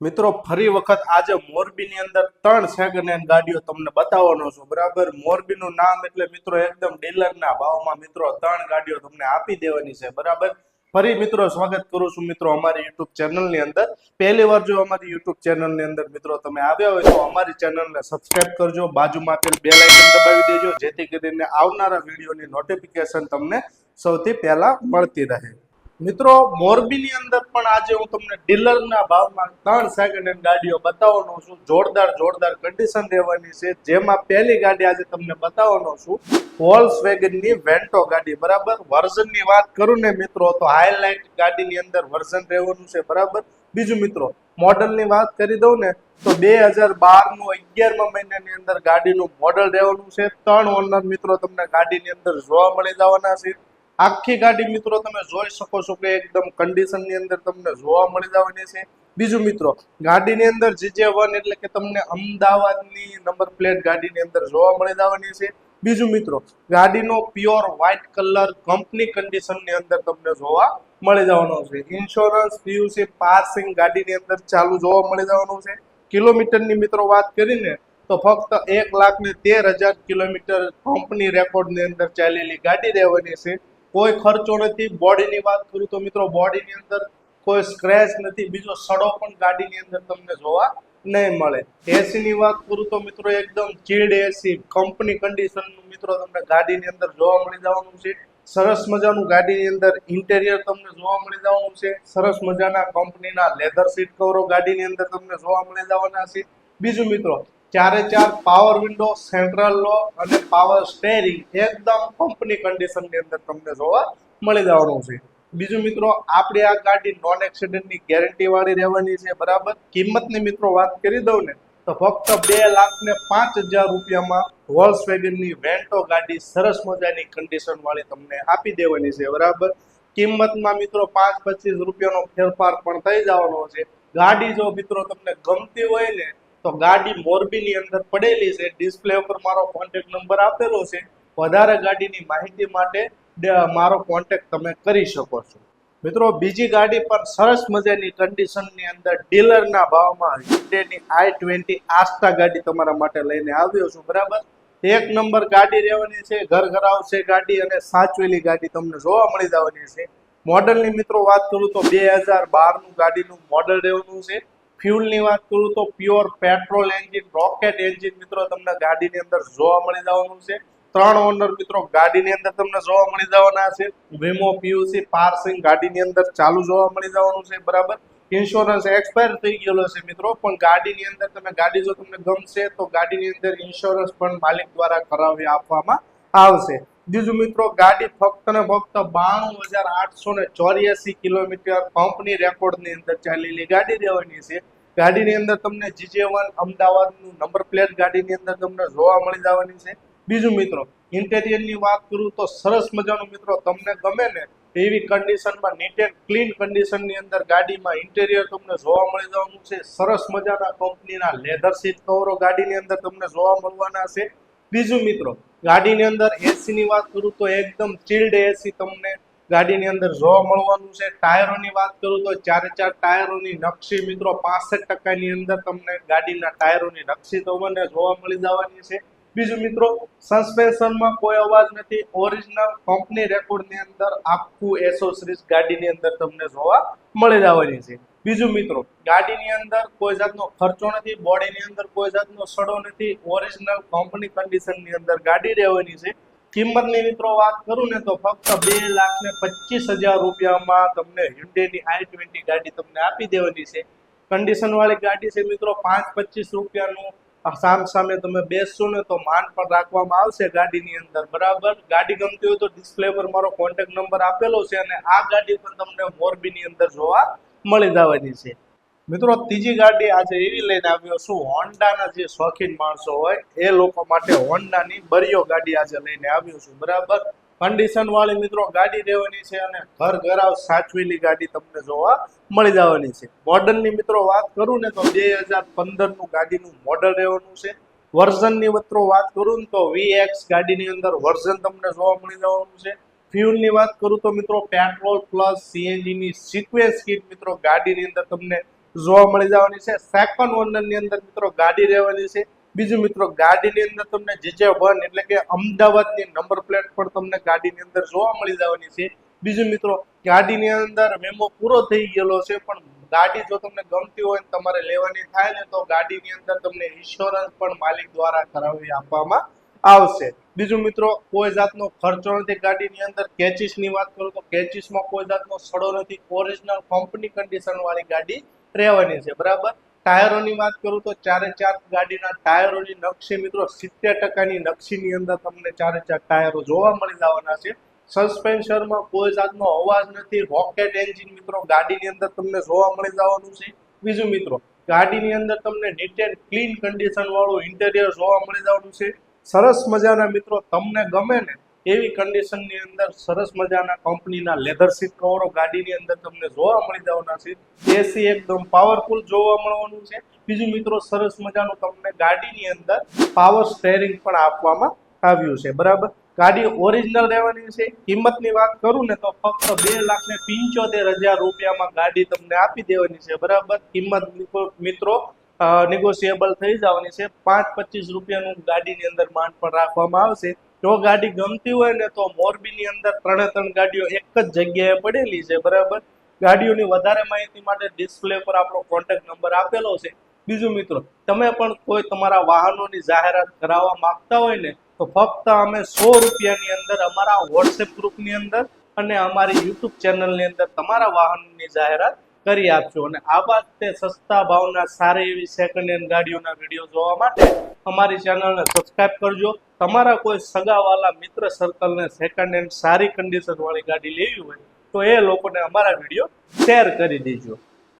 મિત્રો, ફરી વખત આજે મોરબીની અંદર ત્રણ સેકન્ડ ગાડીઓ તમને બતાવવાનો છું. બરાબર? મોરબીનું નામ એટલે મિત્રો એકદમ ડીલરના ભાવમાં મિત્રો ત્રણ ગાડીઓ તમને આપી દેવાની છે. બરાબર? ફરી મિત્રો સ્વાગત કરું છું મિત્રો અમારી યુટ્યુબ ચેનલની અંદર. પહેલી વાર જો અમારી યુટ્યુબ ચેનલની અંદર મિત્રો તમે આવ્યા હોય તો અમારી ચેનલને સબસ્ક્રાઇબ કરજો. બાજુમાં આપેલ બે લાઇકન દબાવી દેજો. જેથી કરીને આવનારા વિડીયોની નોટિફિકેશન તમને સૌથી પહેલા મળતી રહે. મિત્રો, મોરબીની અંદર પણ આજે હું તમને ડીલરના ભાવમાં ત્રણ સેકન્ડ હેન્ડ ગાડીઓ બતાવવાનો છું. જોરદાર જોરદાર કન્ડિશન રહેવાની છે. જેમાં પહેલી ગાડી આજે તમને બતાવવાનો છું. વોલ્સ વેગનની વેન્ટો ગાડી, બરાબર? વર્ઝનની વાત કરું ને મિત્રો, તો હાઈલાઇટ ગાડીની અંદર વર્ઝન રહેવાનું છે, બરાબર? બીજું મિત્રો, મોડલની વાત કરી દઉં ને, તો બે હજાર બારનું અગિયારમા મહિનાની અંદર ગાડીનું મોડલ રહેવાનું છે. ત્રણ ઓનર મિત્રો તમને ગાડીની અંદર જોવા મળી જવાના છે. આખી ગાડી મિત્રો તમે જોઈ શકો છો કે એકદમ કન્ડિશનની અંદર તમને જોવા મળી જવાની છે. બીજું મિત્રો, ગાડીની અંદર જીજે વન એટલે કે તમને અમદાવાદની નંબર પ્લેટ ગાડીની અંદર જોવા મળી જવાની છે. બીજું મિત્રો, ગાડીનો પ્યોર વ્હાઇટ કલર કંપની કન્ડિશનની અંદર તમને જોવા મળી જવાનો છે. ઇન્સ્યોરન્સ પીયુસી પાસિંગ ગાડીની અંદર ચાલુ જોવા મળી જવાનું છે. કિલોમીટરની મિત્રો વાત કરીને, તો ફક્ત એક લાખ ને તેર હજાર કિલોમીટર કંપની રેકોર્ડની અંદર ચાલેલી ગાડી રહેવાની છે. કોઈ ખર્ચો નથી, બોડીની વાત કરું તો મિત્રો, બોડીની અંદર કોઈ સ્ક્રેચ નથી, બીજો સડો પણ ગાડીની અંદર તમને જોવા નહીં મળે. એસીની વાત કરું તો મિત્રો, એકદમ ચીડ એસી કંપની કન્ડિશનનું મિત્રો તમને ગાડીની અંદર જોવા મળી જવાનું છે. સરસ મજાનું ગાડીની અંદર ઇન્ટેરિયર તમને જોવા મળી જવાનું છે. સરસ મજાના કંપનીના લેધર સીટ કવરો ગાડીની અંદર તમને જોવા મળી જવાના છે. બીજું મિત્રો ચારે ચાર પાવર વિન્ડો સેન્ટ્રલ લો અને પાવર સ્ટેરિંગ એકદમ કંપની કન્ડિશનની અંદર તમને જોવા મળી જવાનું છે. બીજું મિત્રો, આપણે આ ગાડી નોન એક્સિડન્ટની ગેરંટી વાળી રહેવાની છે, બરાબર? કિંમતની મિત્રો વાત કરી દઉં ને, તો ફક્ત બે લાખ ને પાંચ હજાર રૂપિયામાં વોલ્સ વેગનની વેન્ટો ગાડી સરસ મજાની કન્ડિશન વાળી તમને આપી દેવાની છે, બરાબર? કિંમતમાં મિત્રો પાંચ પચીસ રૂપિયાનો ફેરફાર પણ થઈ જવાનો છે. ગાડી જો મિત્રો તમને ગમતી હોય ને તો ગાડી મોરબીની અંદર પડેલી છે. ડિસ્પ્લે ઉપર મારો કોન્ટેક્ટ નંબર આપેલો છે. વધારે ગાડીની માહિતી માટે મારો કોન્ટેક્ટ તમે કરી શકો છો. મિત્રો, બીજી ગાડી પર સરસ મજાની કન્ડિશનની અંદર ડીલરના ભાવમાં હ્યુન્ડેની આઈ ટ્વેન્ટી આસ્ટા ગાડી તમારા માટે લઈને આવ્યો છું. બરાબર? એક નંબર ગાડી રહેવાની છે, ઘર ઘરાવ છે ગાડી અને સાચવેલી ગાડી તમને જોવા મળી જવાની છે. મોડલની મિત્રો વાત કરું તો બે હજાર બારનું ગાડીનું મોડલ રહેવાનું છે. ફ્યુલની વાત કરું તો pure petrol engine, rocket engine મિત્રો તમને ગાડીની અંદર જોવા મળી જવાનું છે. ત્રણ ઓનર મિત્રો ગાડીની અંદર તમને જોવા મળી જવાના છે. વીમો પીયુસી પાર્સિંગ ગાડીની અંદર ચાલુ જોવા મળી જવાનું છે, બરાબર? ઇન્સ્યોરન્સ એક્સપાયર થઈ ગયેલો છે મિત્રો, પણ ગાડીની અંદર તમે ગાડી જો તમને ગમશે તો ગાડીની અંદર ઇન્સ્યોરન્સ પણ માલિક દ્વારા કરાવી આપવામાં આવશે. બીજું મિત્રો, ગાડી ફક્ત ને ફક્ત બાણું હજાર આઠસો ને ચોર્યાસી કિલોમીટર કંપની રેકોર્ડની અંદર ચાલેલી ગાડી દેવાની છે. ગાડીની અંદર તમને જીજે વન અમદાવાદનું નંબર પ્લેટ ગાડીની અંદર તમને જોવા મળી જવાની છે. બીજું મિત્રો, ઇન્ટેરિયરની વાત કરું તો સરસ મજાનું મિત્રો, તમને ગમે ને એવી કન્ડિશનમાં નીટ એન્ડ ક્લીન કન્ડિશનની અંદર ગાડીમાં ઇન્ટેરિયર તમને જોવા મળી જવાનું છે. સરસ મજાના કંપનીના લેધર સીટ કવરો ગાડીની અંદર તમને જોવા મળવાના છે. બીજું મિત્રો, ગાડીની અંદર એસીની વાત કરું તો એકદમ ચિલ્ડ એસી તમને ગાડીની અંદર જોવા મળવાનું છે. ટાયરોની વાત કરું તો ચારે ચાર ટાયરોની નકશી મિત્રો, પાસઠ ટકાની અંદર તમને ગાડીના ટાયરોની નકશી તમને જોવા મળી જવાની છે. બીજું મિત્રો સસ્પેન્શનમાં કોઈ અવાજ નથી. ઓરિજિનલ કંપની રેકોર્ડની અંદર આખું એસોસરીઝ ગાડીની અંદર તમને જોવા મળી જવાની છે. બીજું મિત્રો, ગાડીની અંદર કોઈ જાતનો ખર્ચો નથી બોડીની અંદર કોઈ જાતનો સડો નથી. ઓરિજિનલ કંપની કન્ડિશનની અંદર ગાડી રહેવાની છે. કિંમતની મિત્રો વાત કરું ને તો ફક્ત બે લાખ ને પચીસ હજાર રૂપિયામાં તમને હ્યુન્ડેની આઈ ટ્વેન્ટી ગાડી તમને આપી દેવાની છે. કન્ડિશન વાળી ગાડી છે મિત્રો, પાંચ પચીસ રૂપિયાનું. સામ સામે તમે બેસશો ને તો માન પણ રાખવામાં આવશે ગાડીની અંદર, બરાબર? ગાડી ગમતી હોય તો ડિસ્પ્લે પર મારો કોન્ટેક નંબર આપેલો છે અને આ ગાડી પણ તમને મોરબીની અંદર જોવા મળી જવાની છે. મિત્રો, ત્રીજી ગાડી આજે એવી લઈને આવ્યો છું, હોન્ડાના જે શોખીન માણસો હોય, એ લોકો માટે હોન્ડાની બરિયો ગાડી આજે લઈને આવ્યો છું, બરાબર? કન્ડિશન વાળી મિત્રો, ગાડી રહેવાની છે અને ઘર ઘરાવ સાચવેલી ગાડી તમને જોવા મળી જવાની છે. મોડલની મિત્રો વાત કરું ને તો બે હજાર પંદરનું ગાડીનું મોડલ રહેવાનું છે. વર્ઝનની મિત્રો વાત કરું ને તો વીએક્સ ગાડીની અંદર વર્ઝન તમને જોવા મળી જવાનું છે. ફ્યુલની વાત કરું તો મિત્રો, પેટ્રોલ પ્લસ સીએનજી ની સિક્વેન્સ કીટ મિત્રો ગાડીની અંદર તમને જોવા મળી જવાની છે. સેકન્ડ ઓનરની અંદર મિત્રો ગાડી રહેવાની છે. બીજું મિત્રો, ગાડીની અંદર તમને જીજે વન એટલે કે અમદાવાદની નંબર પ્લેટ પણ તમને ગાડીની અંદર જોવા મળી જવાની છે. બીજું મિત્રો, ગાડીની અંદર મેમો પૂરો થઈ ગયેલો છે, પણ ગાડી જો તમને ગમતી હોય તમારે લેવાની થાય ને તો ગાડીની અંદર તમને ઇન્સ્યોરન્સ પણ માલિક દ્વારા કરાવી આપવામાં આવશે. બીજું મિત્રો, કોઈ જાતનો ખર્ચો નથી ગાડીની અંદર. કેચિસની વાત કરું તો કેચીસમાં કોઈ જાતનો સડો નથી. ઓરિજિનલ કંપની કન્ડિશન વાળી ગાડી રહેવાની છે, બરાબર? ટાયરોની વાત કરું તો ચારે ચાર ગાડીના ટાયરોની નકશી મિત્રો સિત્તેર ટકાની નકશીની અંદર તમને ચારે ચાર ટાયરો જોવા મળી જવાના છે. સસ્પેન્શનમાં કોઈ જાતનો અવાજ નથી. રોકેટ એન્જિન મિત્રો ગાડીની અંદર તમને જોવા મળી જવાનું છે. બીજું મિત્રો, ગાડીની અંદર તમને ડિટેલ ક્લીન કન્ડિશન વાળું ઇન્ટેરિયર જોવા મળી જવાનું છે. સરસ મજાના મિત્રો, તમને ગમે ને એવી કન્ડિશનની અંદર સરસ મજાના કંપનીના લેધર સીટ કવરો ગાડીની અંદર તમને જોવા મળી જવાના છે. એસી એકદમ પાવરફુલ જોવા મળવાનું છે. બીજું મિત્રો સરસ મજાનું તમને ગાડીની અંદર પાવર સ્ટેરિંગ પણ આપવામાં આવ્યું છે. બરાબર? ગાડી ઓરિજિનલ રહેવાની છે. કિંમતની વાત કરું ને તો ફક્ત બે લાખ ને પંચોતેર હજાર રૂપિયામાં ગાડી તમને આપી દેવાની છે. બરાબર? કિંમત મિત્રો નેગોશિયેબલ થઈ જવાની છે. પાંચ પચીસ રૂપિયાનું ગાડીની અંદર માંડ પણ રાખવામાં આવશે. જો ગાડી ગમતી હોય ને તો મોરબીની અંદર ત્રણે ત્રણ ગાડીઓ એક જ જગ્યાએ પડેલી છે, બરાબર? ગાડીઓની વધારે માહિતી માટે ડિસ્પ્લે પર આપણો કોન્ટેક્ટ નંબર આપેલો છે. બીજું મિત્રો, તમે પણ કોઈ તમારા વાહનોની જાહેરાત કરાવવા માંગતા હોય ને તો ફક્ત અમે સો રૂપિયાની અંદર અમારા વોટ્સએપ ગ્રુપની અંદર અને અમારી યુટ્યુબ ચેનલની અંદર તમારા વાહનની જાહેરાત કરી આપજો. અને આવા તે સસ્તા ભાવના સારી એવી સેકન્ડ હેન્ડ ગાડીઓના વીડિયો જોવા માટે અમારી ચેનલને સબસ્ક્રાઈબ કરજો. તમારા કોઈ સગાવાલા મિત્ર સર્કલને સેકન્ડ હેન્ડ સારી કન્ડિશનવાળી ગાડી લેવી હોય તો એ લોકોને અમારા વીડિયો શેર કરી દેજો.